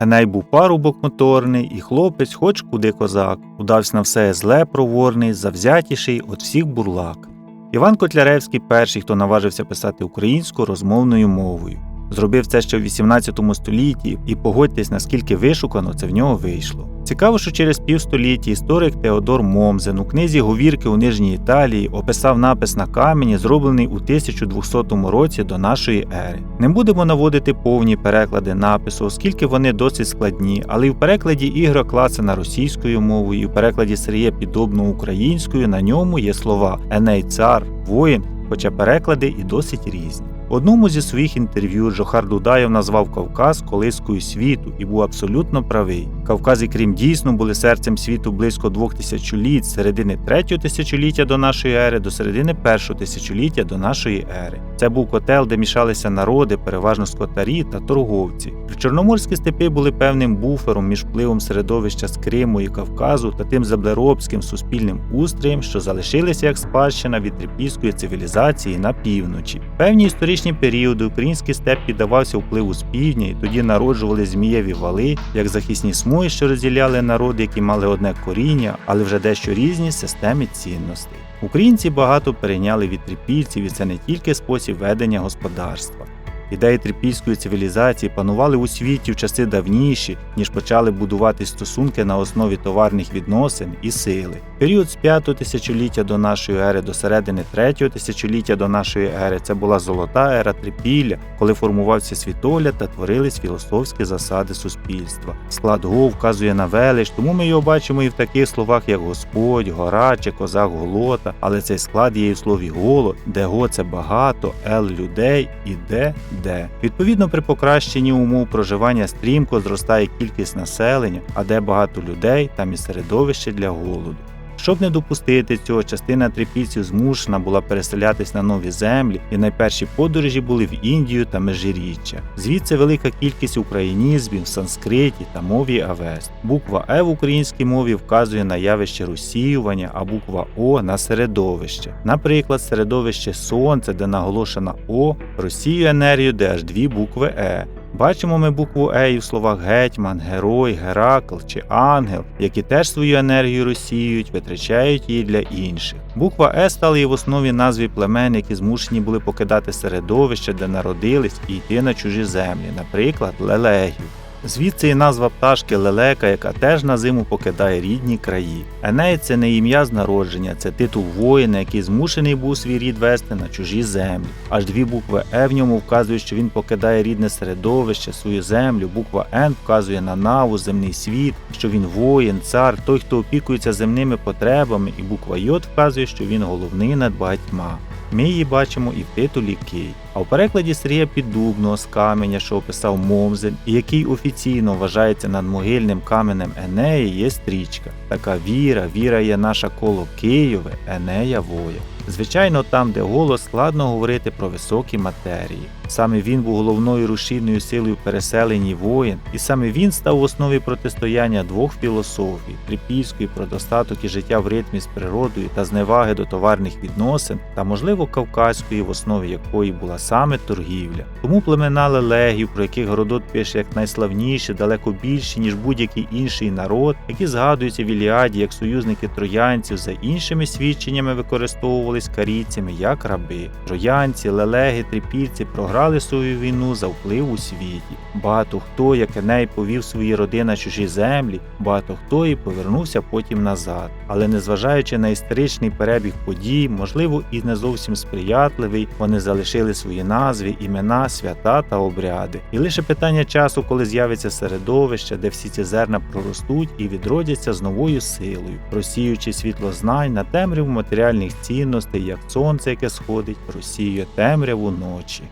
Еней був парубок моторний, і хлопець, хоч куди козак, удався на все зле проворний, завзятіший от всіх бурлак. Іван Котляревський перший, хто наважився писати українською розмовною мовою. Зробив це ще в 18 столітті, і погодьтесь, наскільки вишукано це в нього вийшло. Цікаво, що через півстоліття історик Теодор Момзен у книзі Говірки у Нижній Італії описав напис на камені, зроблений у 1200 році до нашої ери. Не будемо наводити повні переклади напису, оскільки вони досить складні, але і в перекладі Ігора Класена російською мовою, і в перекладі Сергія Підобного українською на ньому є слова Еней цар, воїн, хоча переклади і досить різні. Одному зі своїх інтерв'ю Джохар Дудаєв назвав Кавказ колискою світу і був абсолютно правий. Кавказ і Крим дійсно були серцем світу близько двох тисячоліть з середини третього тисячоліття до нашої ери до середини першого тисячоліття до нашої ери. Це був котел, де мішалися народи, переважно скотарі та торговці. Чорноморські степи були певним буфером між впливом середовища з Криму і Кавказу та тим заблеробським суспільним устроєм, що залишилися як спадщина від трипільської цивілізації на півночі. Певні історичні періоди український степ піддавався впливу з півдня, і тоді народжували змієві вали, як захисні смуги, що розділяли народи, які мали одне коріння, але вже дещо різні системи цінностей. Українці багато перейняли від трипільців, і це не тільки спосіб ведення господарства. Ідеї трипільської цивілізації панували у світі в часи давніші, ніж почали будувати стосунки на основі товарних відносин і сили. Період з 5 тисячоліття до нашої ери до середини 3 тисячоліття до нашої ери це була золота ера трипілля, коли формувався світогляд та творились філософські засади суспільства. Склад го вказує на велич, тому ми його бачимо і в таких словах, як Господь, гора чи козак голота, але цей склад є і в слові голод, де го це багато, ел людей і де де. Відповідно, при покращенні умов проживання стрімко зростає кількість населення, а де багато людей, там і середовище для голоду. Щоб не допустити цього, частина трипільців змушена була переселятись на нові землі, і найперші подорожі були в Індію та Межиріччя. Звідси велика кількість українізмів в санскриті та мові Авест. Буква Е в українській мові вказує на явище розсіювання, а буква О на середовище. Наприклад, середовище Сонце, де наголошена О, розсіює енергію, де аж дві букви Е. Бачимо ми букву Е у словах гетьман, герой, геракл чи ангел, які теж свою енергію розсіюють, витрачають її для інших. Буква Е стала і в основі назві племен, які змушені були покидати середовище, де народились, і йти на чужі землі, наприклад, лелегів. Звідси і назва пташки лелека, яка теж на зиму покидає рідні краї. Еней це не ім'я з народження, це титул воїна, який змушений був свій рід вести на чужі землі. Аж дві букви Е в ньому вказують, що він покидає рідне середовище, свою землю. Буква Н вказує на наву, земний світ, що він воїн, цар, той, хто опікується земними потребами, і буква Й вказує, що він головний над багатьма. Ми її бачимо і в титулі Кий. А в перекладі Сергія Піддубного з каменя, що описав Момзель, і який офіційно вважається надмогильним каменем Енеї, є стрічка. Така віра, віра є наша коло Києве, Енея воя. Звичайно, там, де голос, складно говорити про високі матерії. Саме він був головною рушійною силою в переселенні воїн, і саме він став в основі протистояння двох філософій трипільської про достаток і життя в ритмі з природою та зневаги до товарних відносин, та, можливо, кавказької, в основі якої була саме торгівля. Тому племена лелегів, про яких Городот пише як найславніші, далеко більші, ніж будь-який інший народ, які згадуються в Іліаді як союзники троянців, за іншими свідченнями використовувались карійцями як раби. Троянці, лелеги, трипільці програли свою війну за вплив у світі. Багато хто, як Еней, повів свої роди на чужі землі, багато хто і повернувся потім назад. Але незважаючи на історичний перебіг подій, можливо, і не зовсім сприятливий, вони залишили свої назви, імена, свята та обряди. І лише питання часу, коли з'явиться середовище, де всі ці зерна проростуть і відродяться з новою силою, просіючи світло знань на темряву матеріальних цінностей, як сонце, яке сходить, розсіює темряву ночі.